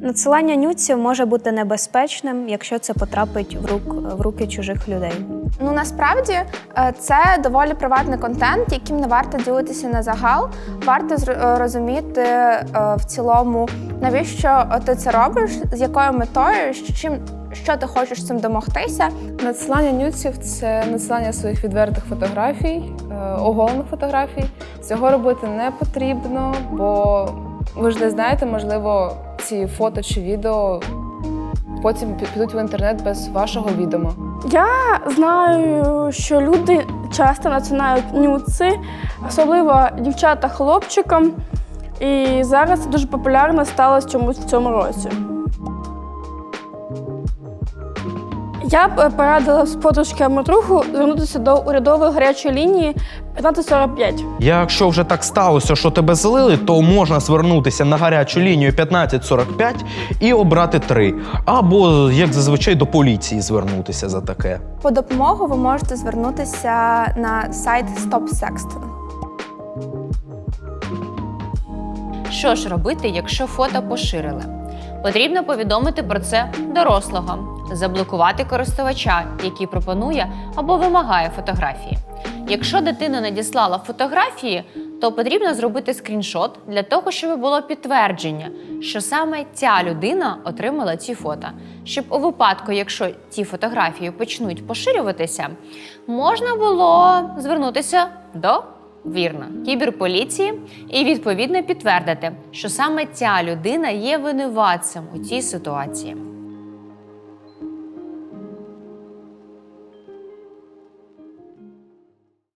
Надсилання нюців може бути небезпечним, якщо це потрапить в, рук, в руки чужих людей. Ну насправді е, це доволі приватний контент, яким не варто ділитися на загал. Варто е, розуміти е, в цілому, навіщо ти це робиш, з якою метою, чим що ти хочеш цим домогтися. Надсилання нюців це надсилання своїх відвертих фотографій, оголених фотографій. Цього робити не потрібно, бо ви ж не знаєте, можливо, ці фото чи відео потім підуть в інтернет без вашого відома. Я знаю, що люди часто надсилають нюци, особливо дівчата хлопчикам. І зараз дуже популярно сталося чомусь в цьому році. Я б порадила з подружками другу звернутися до урядової гарячої лінії 1545. Якщо вже так сталося, що тебе злили, то можна звернутися на гарячу лінію 1545 і обрати три. Або, як зазвичай, до поліції звернутися за таке. По допомогу ви можете звернутися на сайт StopSexting. Що ж робити, якщо фото поширили? Потрібно повідомити про це дорослого, заблокувати користувача, який пропонує або вимагає фотографії. Якщо дитина надіслала фотографії, то потрібно зробити скріншот для того, щоб було підтвердження, що саме ця людина отримала ці фото. Щоб у випадку, якщо ці фотографії почнуть поширюватися, можна було звернутися до Вірно, кіберполіції і відповідно підтвердити, що саме ця людина є винуватцем у цій ситуації.